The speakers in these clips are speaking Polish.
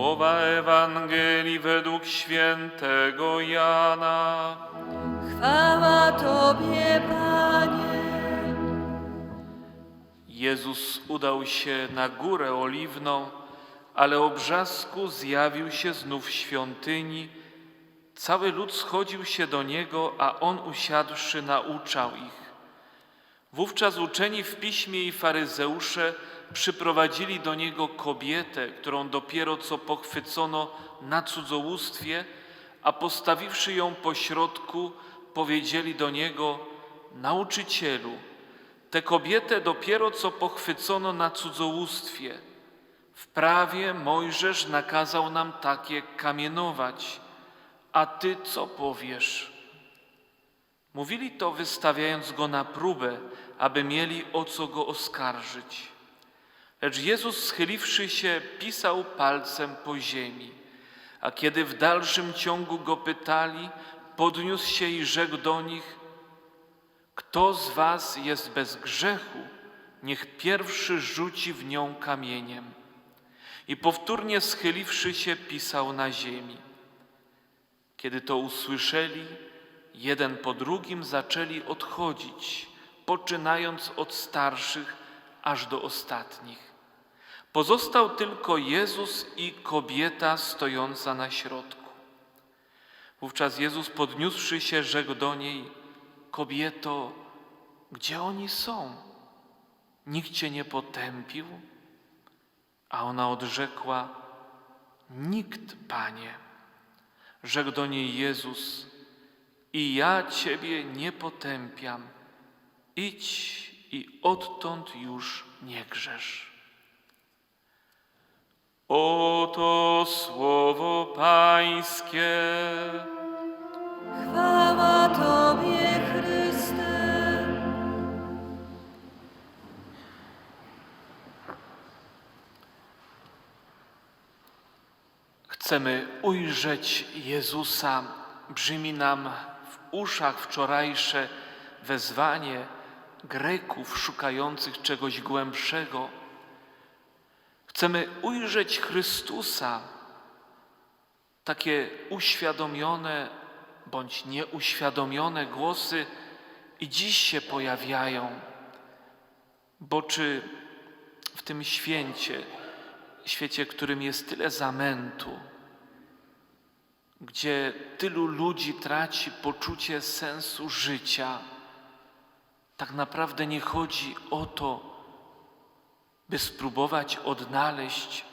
Słowa Ewangelii według świętego Jana. Chwała Tobie, Panie. Jezus udał się na górę oliwną, ale o brzasku zjawił się znów w świątyni. Cały lud schodził się do niego, a on usiadłszy nauczał ich. Wówczas uczeni w piśmie i faryzeusze przyprowadzili do niego kobietę, którą dopiero co pochwycono na cudzołóstwie, a postawiwszy ją pośrodku, powiedzieli do niego: Nauczycielu, tę kobietę dopiero co pochwycono na cudzołóstwie. W prawie Mojżesz nakazał nam takie kamienować. A ty co powiesz? Mówili to wystawiając go na próbę, aby mieli o co go oskarżyć. Lecz Jezus, schyliwszy się, pisał palcem po ziemi. A kiedy w dalszym ciągu go pytali, podniósł się i rzekł do nich: Kto z was jest bez grzechu, niech pierwszy rzuci w nią kamieniem. I powtórnie schyliwszy się, pisał na ziemi. Kiedy to usłyszeli, jeden po drugim zaczęli odchodzić, poczynając od starszych aż do ostatnich. Pozostał tylko Jezus i kobieta stojąca na środku. Wówczas Jezus podniósłszy się, rzekł do niej: Kobieto, gdzie oni są? Nikt cię nie potępił? A ona odrzekła: Nikt, panie. Rzekł do niej Jezus: I ja ciebie nie potępiam. Idź i odtąd już nie grzesz. Oto słowo Pańskie. Chwała Tobie, Chryste. Chcemy ujrzeć Jezusa. Brzmi nam w uszach wczorajsze wezwanie Greków szukających czegoś głębszego. Chcemy ujrzeć Chrystusa. Takie uświadomione bądź nieuświadomione głosy i dziś się pojawiają. Bo czy w tym święcie, świecie, którym jest tyle zamętu, gdzie tylu ludzi traci poczucie sensu życia, tak naprawdę nie chodzi o to, by spróbować odnaleźć,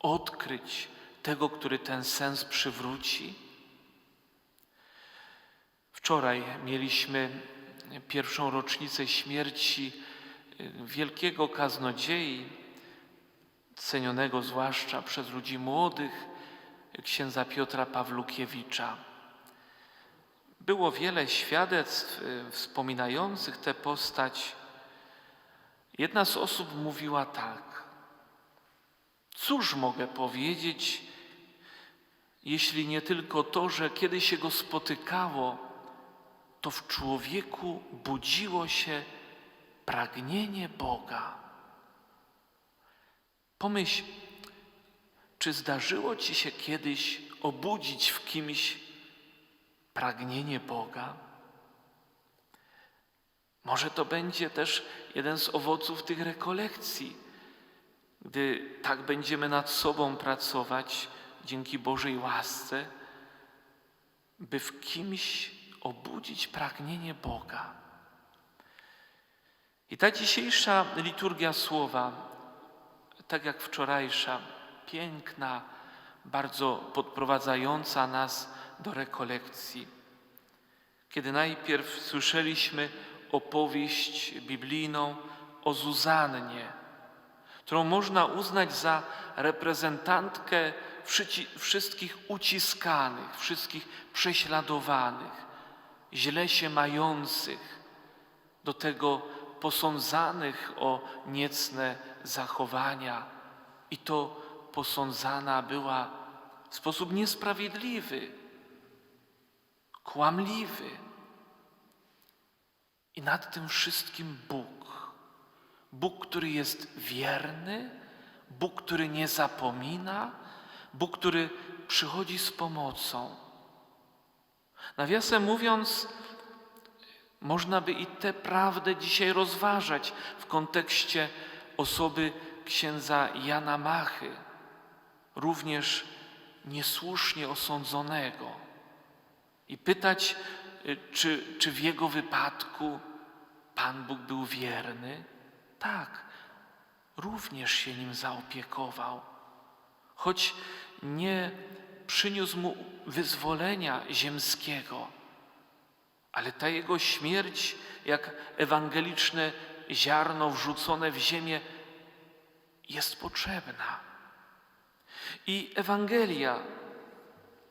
odkryć tego, który ten sens przywróci? Wczoraj mieliśmy pierwszą rocznicę śmierci y, wielkiego kaznodziei, cenionego zwłaszcza przez ludzi młodych, księdza Piotra Pawlukiewicza. Było wiele świadectw y, wspominających tę postać. Jedna z osób mówiła tak: Cóż mogę powiedzieć, jeśli nie tylko to, że kiedy się go spotykało, to w człowieku budziło się pragnienie Boga. Pomyśl, czy zdarzyło ci się kiedyś obudzić w kimś pragnienie Boga? Może to będzie też jeden z owoców tych rekolekcji, gdy tak będziemy nad sobą pracować dzięki Bożej łasce, by w kimś obudzić pragnienie Boga. I ta dzisiejsza liturgia słowa, tak jak wczorajsza, piękna, bardzo podprowadzająca nas do rekolekcji. Kiedy najpierw słyszeliśmy opowieść biblijną o Zuzannie, którą można uznać za reprezentantkę wszystkich uciskanych, wszystkich prześladowanych, źle się mających, do tego posądzanych o niecne zachowania. I to posądzana była w sposób niesprawiedliwy, kłamliwy. I nad tym wszystkim Bóg. Bóg, który jest wierny, Bóg, który nie zapomina, Bóg, który przychodzi z pomocą. Nawiasem mówiąc, można by i tę prawdę dzisiaj rozważać w kontekście osoby księdza Jana Machy, również niesłusznie osądzonego, i pytać, czy, czy w jego wypadku Pan Bóg był wierny? Tak, również się nim zaopiekował, choć nie przyniósł mu wyzwolenia ziemskiego, ale ta jego śmierć, jak ewangeliczne ziarno wrzucone w ziemię, jest potrzebna. I Ewangelia,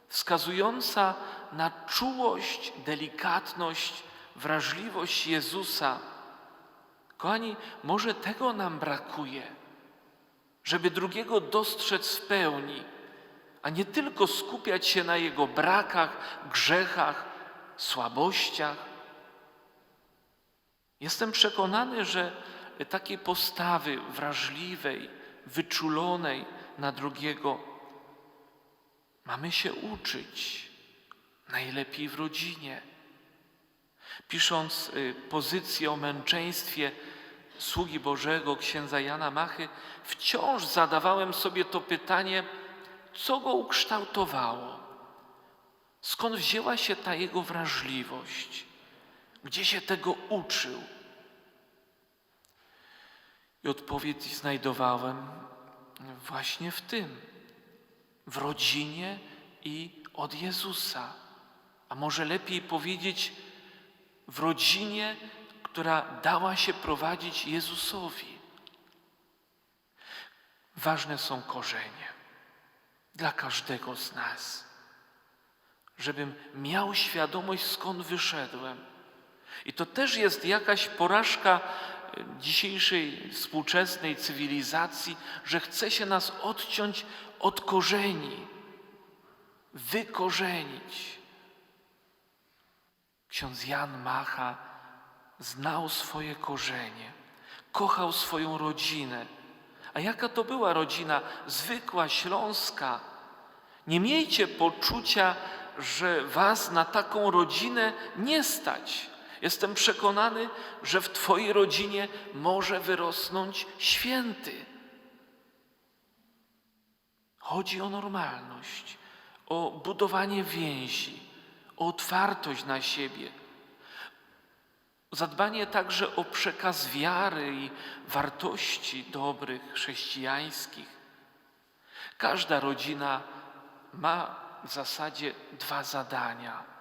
wskazująca na czułość, delikatność, wrażliwość Jezusa, kochani, może tego nam brakuje, żeby drugiego dostrzec w pełni, a nie tylko skupiać się na jego brakach, grzechach, słabościach. Jestem przekonany, że takiej postawy wrażliwej, wyczulonej na drugiego mamy się uczyć, najlepiej w rodzinie. Pisząc y, pozycję o męczeństwie sługi Bożego, księdza Jana Machy, wciąż zadawałem sobie to pytanie, co go ukształtowało? Skąd wzięła się ta jego wrażliwość? Gdzie się tego uczył? I odpowiedź znajdowałem właśnie w tym, w rodzinie i od Jezusa. A może lepiej powiedzieć, w rodzinie, która dała się prowadzić Jezusowi. Ważne są korzenie dla każdego z nas, żebym miał świadomość, skąd wyszedłem. I to też jest jakaś porażka dzisiejszej współczesnej cywilizacji, że chce się nas odciąć od korzeni, wykorzenić. Ksiądz Jan Macha znał swoje korzenie, kochał swoją rodzinę. A jaka to była rodzina? Zwykła, śląska. Nie miejcie poczucia, że was na taką rodzinę nie stać. Jestem przekonany, że w Twojej rodzinie może wyrosnąć święty. Chodzi o normalność, o budowanie więzi, o otwartość na siebie, zadbanie także o przekaz wiary i wartości dobrych, chrześcijańskich. Każda rodzina ma w zasadzie dwa zadania.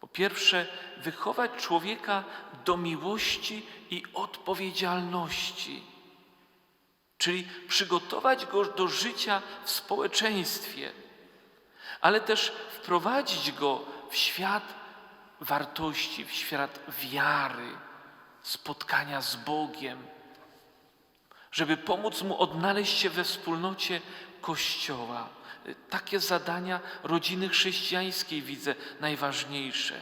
Po pierwsze, wychować człowieka do miłości i odpowiedzialności, czyli przygotować go do życia w społeczeństwie, ale też wprowadzić go w świat wartości, w świat wiary, spotkania z Bogiem, żeby pomóc mu odnaleźć się we wspólnocie Kościoła. Takie zadania rodziny chrześcijańskiej widzę najważniejsze.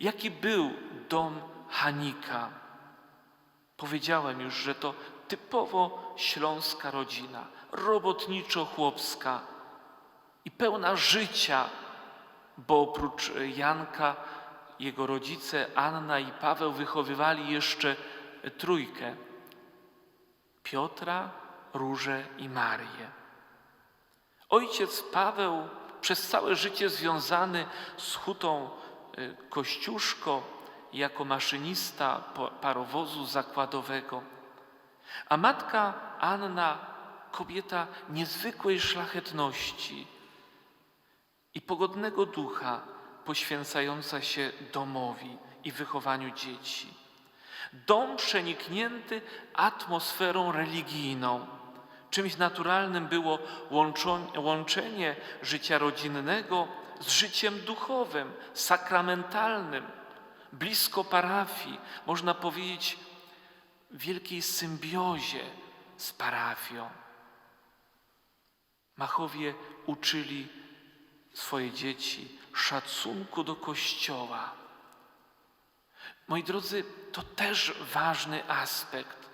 Jaki był dom Hanika? Powiedziałem już, że to typowo śląska rodzina, robotniczo-chłopska i pełna życia, bo oprócz Janka jego rodzice Anna i Paweł wychowywali jeszcze trójkę: Piotra, Różę i Marię. Ojciec Paweł przez całe życie związany z hutą y, Kościuszko jako maszynista parowozu zakładowego, a matka Anna kobieta niezwykłej szlachetności i pogodnego ducha, poświęcająca się domowi i wychowaniu dzieci. Dom przeniknięty atmosferą religijną Czymś naturalnym było łączenie życia rodzinnego z życiem duchowym, sakramentalnym, blisko parafii, można powiedzieć wielkiej symbiozie z parafią. Machowie uczyli swoje dzieci szacunku do Kościoła. Moi drodzy, to też ważny aspekt.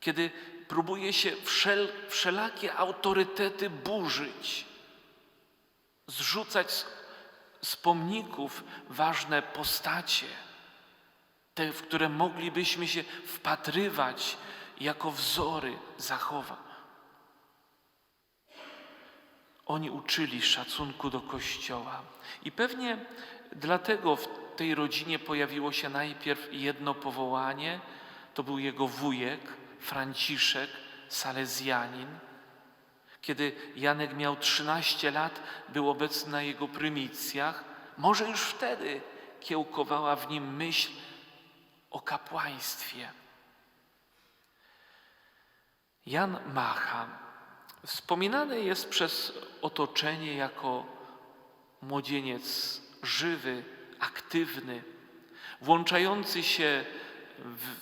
Kiedy próbuje się wszel, wszelakie autorytety burzyć, zrzucać z, z pomników ważne postacie, te, w które moglibyśmy się wpatrywać jako wzory zachowań. Oni uczyli szacunku do Kościoła. I pewnie dlatego w tej rodzinie pojawiło się najpierw jedno powołanie. To był jego wujek, Franciszek, Salezjanin. Kiedy Janek miał 13 lat, był obecny na jego prymitcjach. Może już wtedy kiełkowała w nim myśl o kapłaństwie. Jan Macha wspominany jest przez otoczenie jako młodzieniec żywy, aktywny, włączający się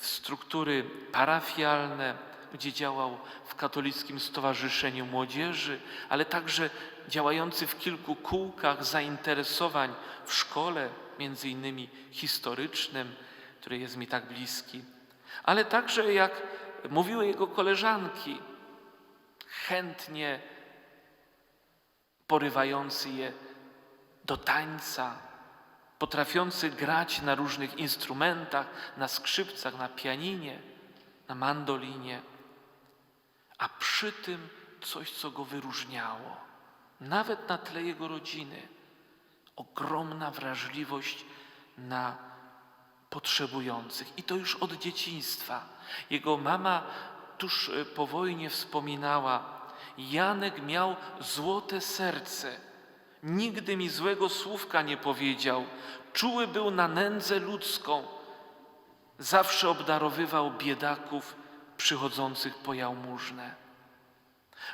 w struktury parafialne, gdzie działał w katolickim stowarzyszeniu młodzieży, ale także działający w kilku kółkach zainteresowań w szkole, między innymi historycznym, który jest mi tak bliski, ale także jak mówiły jego koleżanki, chętnie porywający je do tańca, potrafiący grać na różnych instrumentach, na skrzypcach, na pianinie, na mandolinie, a przy tym coś, co go wyróżniało, nawet na tle jego rodziny. Ogromna wrażliwość na potrzebujących i to już od dzieciństwa. Jego mama tuż e, po wojnie wspominała: Janek miał złote serce. Nigdy mi złego słówka nie powiedział. Czuły był na nędzę ludzką. Zawsze obdarowywał biedaków przychodzących po jałmużnę.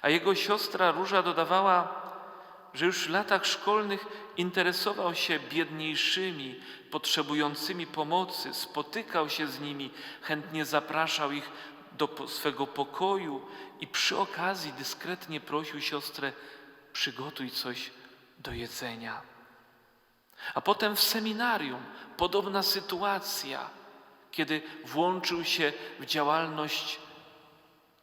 A jego siostra Róża dodawała, że już w latach szkolnych interesował się biedniejszymi, potrzebującymi pomocy, spotykał się z nimi, chętnie zapraszał ich do swego pokoju i przy okazji dyskretnie prosił siostrę: przygotuj coś do jedzenia. A potem w seminarium podobna sytuacja, kiedy włączył się w działalność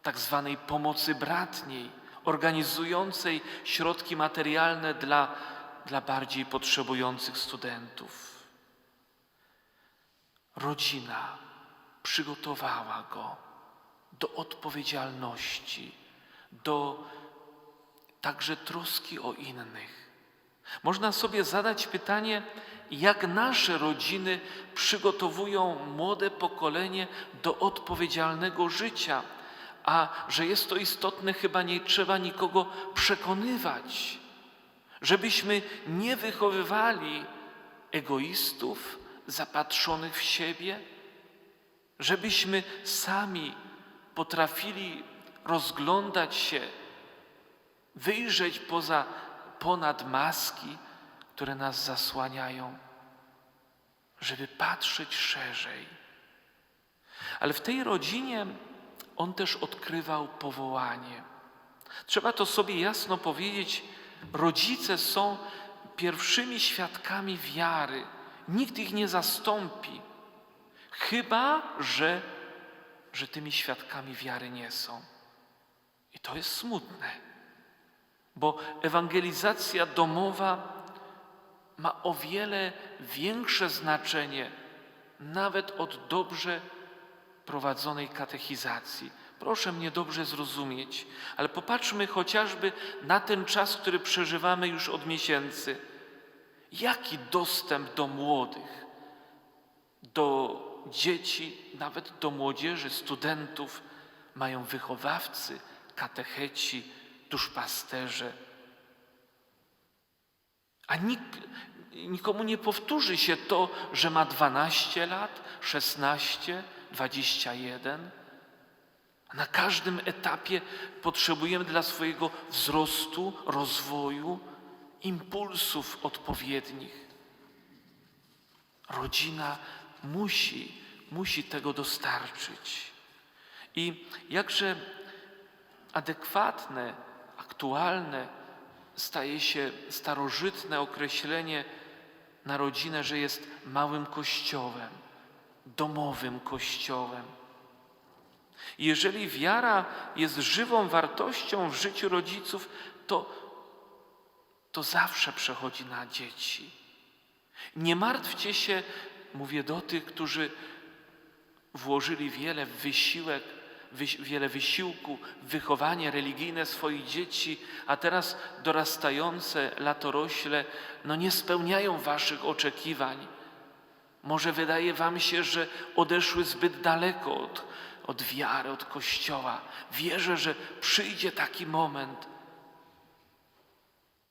tak zwanej pomocy bratniej, organizującej środki materialne dla, dla bardziej potrzebujących studentów. Rodzina przygotowała go do odpowiedzialności, do także troski o innych. Można sobie zadać pytanie, jak nasze rodziny przygotowują młode pokolenie do odpowiedzialnego życia, a że jest to istotne, chyba nie trzeba nikogo przekonywać, żebyśmy nie wychowywali egoistów zapatrzonych w siebie, żebyśmy sami potrafili rozglądać się, wyjrzeć poza, ponad maski, które nas zasłaniają, żeby patrzeć szerzej. Ale w tej rodzinie on też odkrywał powołanie. Trzeba to sobie jasno powiedzieć: rodzice są pierwszymi świadkami wiary. Nikt ich nie zastąpi, chyba że, że tymi świadkami wiary nie są. I to jest smutne, bo ewangelizacja domowa ma o wiele większe znaczenie nawet od dobrze prowadzonej katechizacji. Proszę mnie dobrze zrozumieć, ale popatrzmy chociażby na ten czas, który przeżywamy już od miesięcy. Jaki dostęp do młodych, do dzieci, nawet do młodzieży, studentów mają wychowawcy, katecheci, duszpasterze? A nik, nikomu nie powtórzy się to, że ma 12 lat, 16, 21. Na każdym etapie potrzebujemy dla swojego wzrostu, rozwoju impulsów odpowiednich. Rodzina musi, musi tego dostarczyć. I jakże adekwatne, aktualne staje się starożytne określenie na rodzinę, że jest małym kościołem, domowym kościołem. Jeżeli wiara jest żywą wartością w życiu rodziców, to, to zawsze przechodzi na dzieci. Nie martwcie się, mówię do tych, którzy włożyli wiele w wysiłek, wiele wysiłku wychowanie religijne swoich dzieci, a teraz dorastające latorośle no nie spełniają waszych oczekiwań. Może wydaje wam się, że odeszły zbyt daleko od, od wiary, od Kościoła. Wierzę, że przyjdzie taki moment,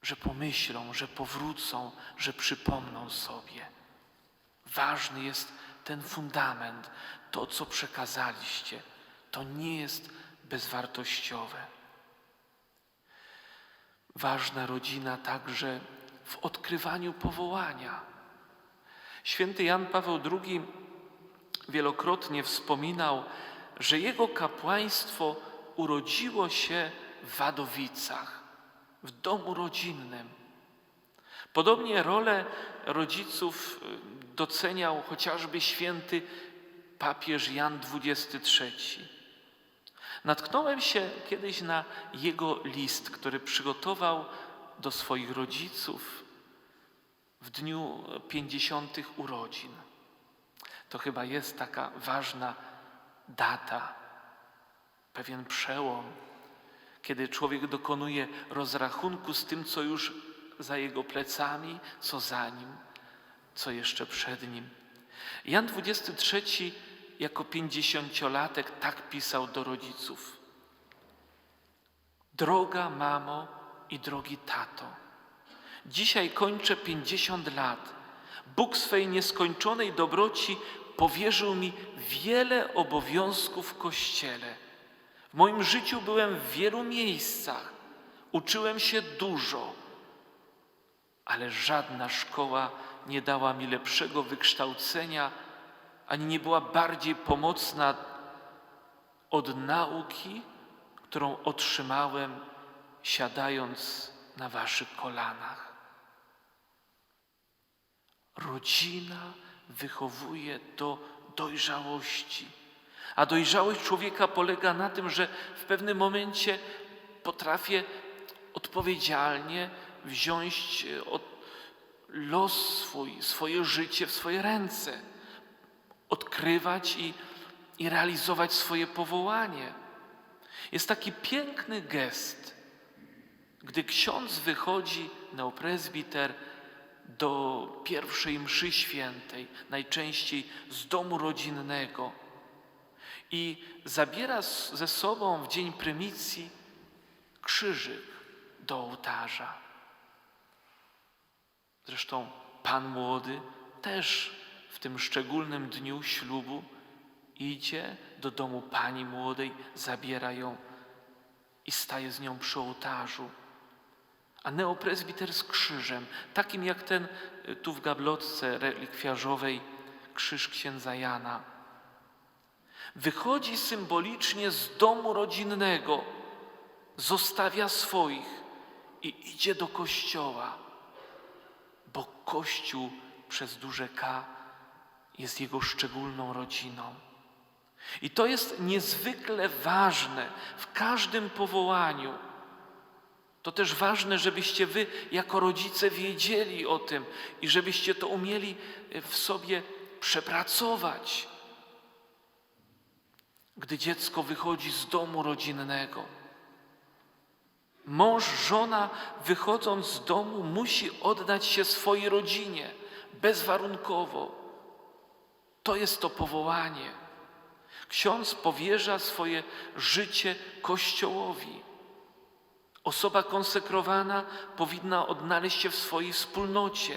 że pomyślą, że powrócą, że przypomną sobie. Ważny jest ten fundament, to co przekazaliście. To nie jest bezwartościowe. Ważna rodzina także w odkrywaniu powołania. Święty Jan Paweł II wielokrotnie wspominał, że jego kapłaństwo urodziło się w Wadowicach, w domu rodzinnym. Podobnie rolę rodziców y, doceniał chociażby święty papież Jan XXIII. Natknąłem się kiedyś na jego list, który przygotował do swoich rodziców w dniu 50. urodzin. To chyba jest taka ważna data, pewien przełom, kiedy człowiek dokonuje rozrachunku z tym, co już za jego plecami, co za nim, co jeszcze przed nim. Jan XXIII jako pięćdziesięciolatek tak pisał do rodziców. Droga mamo i drogi tato, dzisiaj kończę pięćdziesiąt lat. Bóg swej nieskończonej dobroci powierzył mi wiele obowiązków w Kościele. W moim życiu byłem w wielu miejscach, uczyłem się dużo, ale żadna szkoła nie dała mi lepszego wykształcenia, ani nie była bardziej pomocna od nauki, którą otrzymałem siadając na waszych kolanach. Rodzina wychowuje do dojrzałości, a dojrzałość człowieka polega na tym, że w pewnym momencie potrafię odpowiedzialnie wziąć e, los swój, swoje życie w swoje ręce, odkrywać i, i realizować swoje powołanie. Jest taki piękny gest, gdy ksiądz wychodzi, neopresbiter, do pierwszej mszy świętej, najczęściej z domu rodzinnego i zabiera ze sobą w dzień prymicji krzyżyk do ołtarza. Zresztą pan młody też w tym szczególnym dniu ślubu idzie do domu pani młodej, zabiera ją i staje z nią przy ołtarzu. A neopresbiter z krzyżem, takim jak ten y, tu w gablotce relikwiarzowej, krzyż księdza Jana. Wychodzi symbolicznie z domu rodzinnego, zostawia swoich i idzie do kościoła, bo Kościół przez duże K jest jego szczególną rodziną. I to jest niezwykle ważne w każdym powołaniu. To też ważne, żebyście wy jako rodzice wiedzieli o tym i żebyście to umieli e, w sobie przepracować. Gdy dziecko wychodzi z domu rodzinnego, mąż, żona wychodząc z domu musi oddać się swojej rodzinie bezwarunkowo. To jest to powołanie. Ksiądz powierza swoje życie Kościołowi. Osoba konsekrowana powinna odnaleźć się w swojej wspólnocie.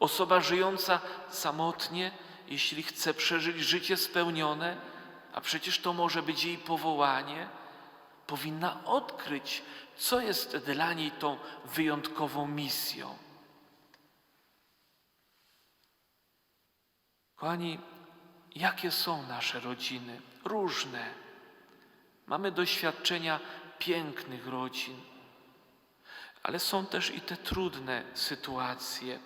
Osoba żyjąca samotnie, jeśli chce przeżyć życie spełnione, a przecież to może być jej powołanie, powinna odkryć, co jest dla niej tą wyjątkową misją. Kochani, jakie są nasze rodziny? Różne. Mamy doświadczenia pięknych rodzin, ale są też i te trudne sytuacje,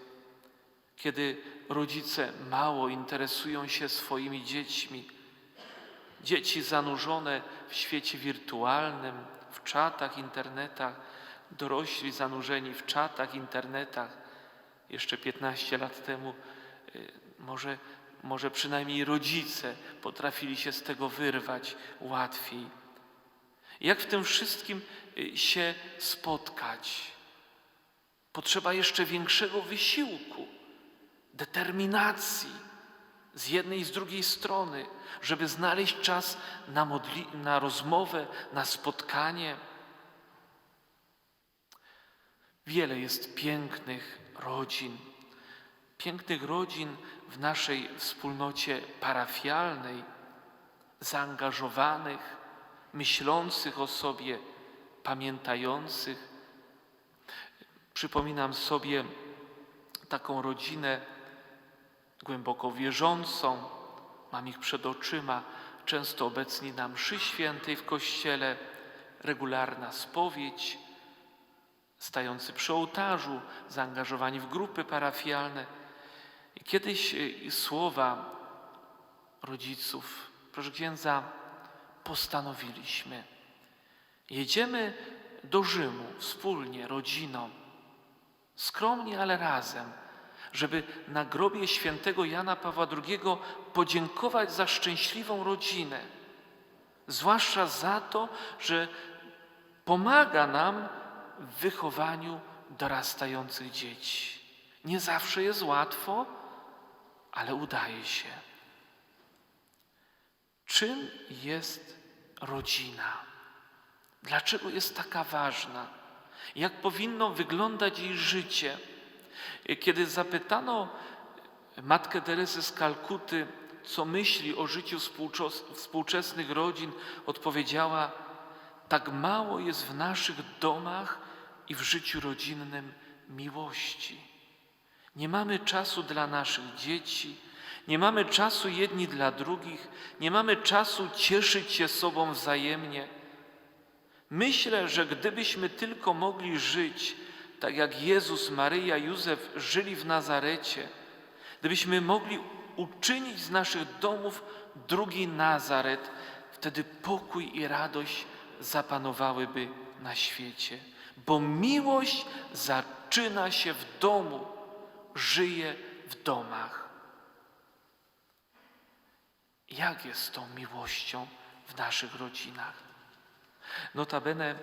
kiedy rodzice mało interesują się swoimi dziećmi, Dzieci zanurzone w świecie wirtualnym, w czatach, internetach, dorośli zanurzeni w czatach, internetach. Jeszcze 15 lat temu y, może, może przynajmniej rodzice potrafili się z tego wyrwać łatwiej. Jak w tym wszystkim y, się spotkać? Potrzeba jeszcze większego wysiłku, determinacji z jednej i z drugiej strony, żeby znaleźć czas na, modli- na rozmowę, na spotkanie. Wiele jest pięknych rodzin, pięknych rodzin w naszej wspólnocie parafialnej, zaangażowanych, myślących o sobie, pamiętających. Przypominam sobie taką rodzinę głęboko wierzącą, mam ich przed oczyma, często obecni na mszy świętej w kościele, regularna spowiedź, stający przy ołtarzu, zaangażowani w grupy parafialne. I kiedyś y, słowa rodziców, proszę księdza, postanowiliśmy. Jedziemy do Rzymu wspólnie, rodziną, skromnie, ale razem, żeby na grobie świętego Jana Pawła II podziękować za szczęśliwą rodzinę, zwłaszcza za to, że pomaga nam w wychowaniu dorastających dzieci. Nie zawsze jest łatwo, ale udaje się. Czym jest rodzina? Dlaczego jest taka ważna? Jak powinno wyglądać jej życie? Kiedy zapytano matkę Teresę z Kalkuty, co myśli o życiu współczes- współczesnych rodzin, odpowiedziała: Tak mało jest w naszych domach i w życiu rodzinnym miłości. Nie mamy czasu dla naszych dzieci, nie mamy czasu jedni dla drugich, nie mamy czasu cieszyć się sobą wzajemnie. Myślę, że gdybyśmy tylko mogli żyć tak jak Jezus, Maryja, Józef żyli w Nazarecie, gdybyśmy mogli uczynić z naszych domów drugi Nazaret, wtedy pokój i radość zapanowałyby na świecie. Bo miłość zaczyna się w domu, żyje w domach. Jak jest z tą miłością w naszych rodzinach? Notabene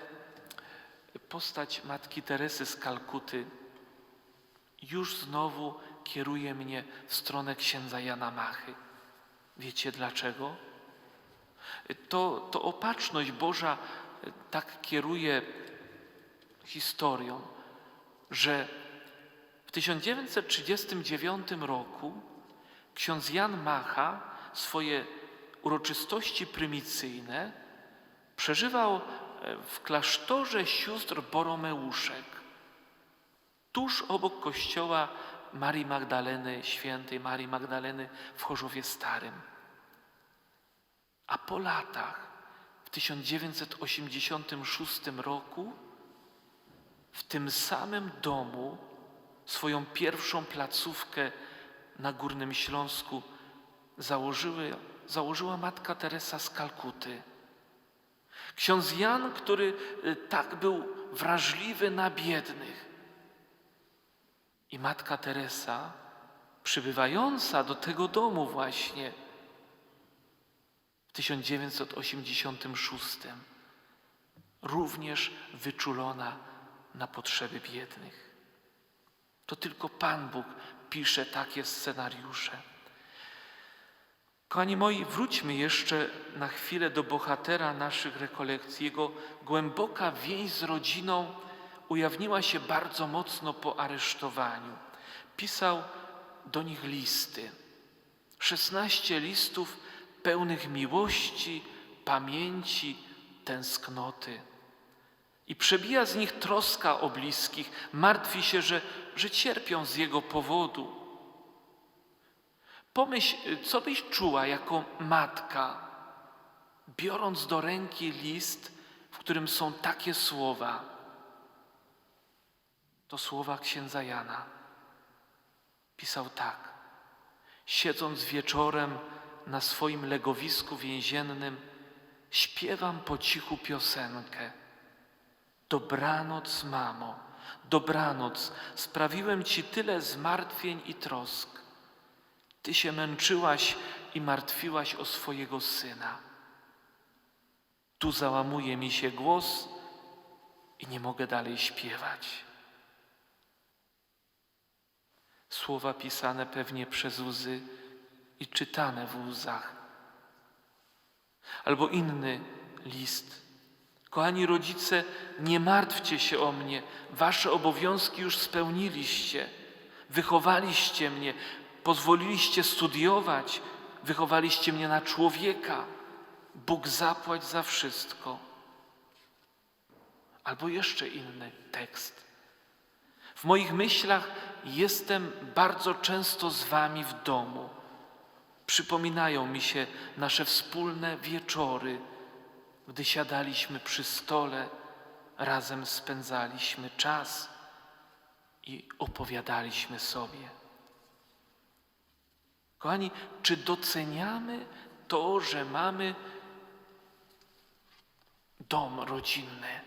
postać Matki Teresy z Kalkuty już znowu kieruje mnie w stronę księdza Jana Machy. Wiecie dlaczego? To, to opatrzność Boża tak kieruje historią, że 1939 roku ksiądz Jan Macha swoje uroczystości prymicyjne przeżywał w klasztorze sióstr Boromeuszek, tuż obok kościoła Marii Magdaleny, świętej Marii Magdaleny w Chorzowie Starym. A po latach, w 1986 roku, w tym samym domu swoją pierwszą placówkę na Górnym Śląsku założyły, założyła matka Teresa z Kalkuty. Ksiądz Jan, który y, tak był wrażliwy na biednych. I matka Teresa, przybywająca do tego domu właśnie w 1986, również wyczulona na potrzeby biednych. To tylko Pan Bóg pisze takie scenariusze. Kochani moi, wróćmy jeszcze na chwilę do bohatera naszych rekolekcji. Jego głęboka więź z rodziną ujawniła się bardzo mocno po aresztowaniu. Pisał do nich listy. Szesnaście listów pełnych miłości, pamięci, tęsknoty. I przebija z nich troska o bliskich, martwi się, że, że cierpią z jego powodu. Pomyśl, co byś czuła jako matka, biorąc do ręki list, w którym są takie słowa. To słowa księdza Jana. Pisał tak. Siedząc wieczorem na swoim legowisku więziennym, śpiewam po cichu piosenkę. Dobranoc, mamo, dobranoc, sprawiłem ci tyle zmartwień i trosk. Ty się męczyłaś i martwiłaś o swojego syna. Tu załamuje mi się głos i nie mogę dalej śpiewać. Słowa pisane pewnie przez łzy i czytane w łzach. Albo inny list. Kochani rodzice, nie martwcie się o mnie, wasze obowiązki już spełniliście. Wychowaliście mnie, pozwoliliście studiować, wychowaliście mnie na człowieka. Bóg zapłać za wszystko. Albo jeszcze inny tekst. W moich myślach jestem bardzo często z Wami w domu. Przypominają mi się nasze wspólne wieczory, gdy siadaliśmy przy stole, razem spędzaliśmy czas i opowiadaliśmy sobie. Kochani, czy doceniamy to, że mamy dom rodzinny,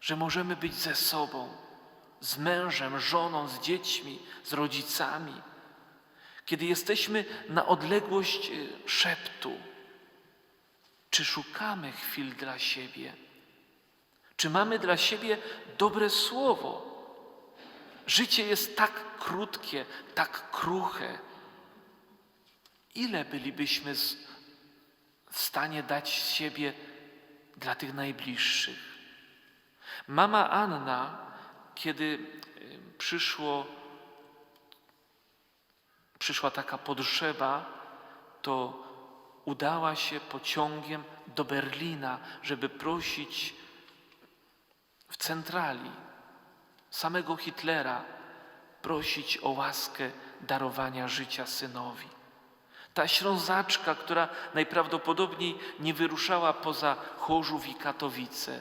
że możemy być ze sobą, z mężem, żoną, z dziećmi, z rodzicami? Kiedy jesteśmy na odległość y, szeptu, czy szukamy chwil dla siebie? Czy mamy dla siebie dobre słowo? Życie jest tak krótkie, tak kruche. Ile bylibyśmy w stanie dać siebie dla tych najbliższych? Mama Anna, kiedy y, przyszło, przyszła taka potrzeba, to udała się pociągiem do Berlina, żeby prosić w centrali samego Hitlera, prosić o łaskę darowania życia synowi. Ta ślązaczka, która najprawdopodobniej nie wyruszała poza Chorzów i Katowice.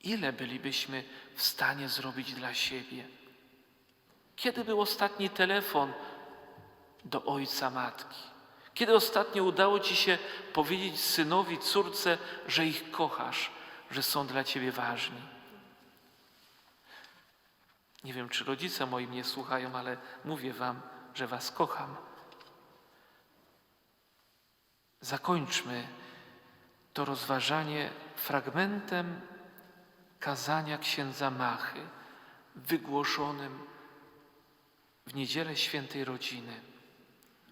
Ile bylibyśmy w stanie zrobić dla siebie? Kiedy był ostatni telefon do ojca matki? Kiedy ostatnio udało ci się powiedzieć synowi, córce, że ich kochasz, że są dla ciebie ważni? Nie wiem, czy rodzice moi mnie słuchają, ale mówię wam, że was kocham. Zakończmy to rozważanie fragmentem kazania księdza Machy, wygłoszonym w niedzielę świętej rodziny.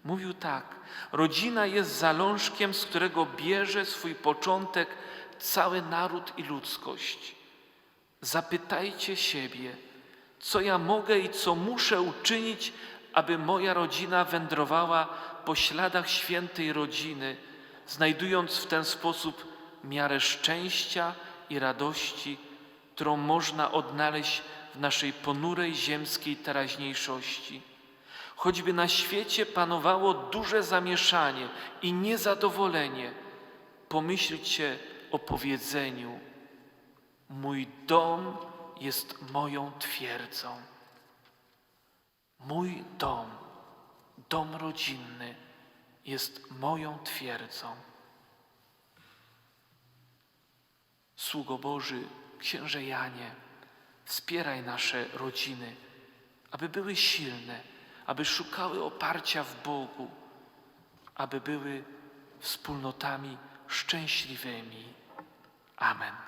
Mówił tak: Rodzina jest zalążkiem, z którego bierze swój początek cały naród i ludzkość. Zapytajcie siebie, co ja mogę i co muszę uczynić, aby moja rodzina wędrowała po śladach świętej rodziny, znajdując w ten sposób miarę szczęścia i radości, którą można odnaleźć w naszej ponurej ziemskiej teraźniejszości. Choćby na świecie panowało duże zamieszanie i niezadowolenie, pomyślcie o powiedzeniu: Mój dom jest moją twierdzą. Mój dom, dom rodzinny jest moją twierdzą. Sługo Boży, księże Janie, wspieraj nasze rodziny, aby były silne, aby szukały oparcia w Bogu, aby były wspólnotami szczęśliwymi. Amen.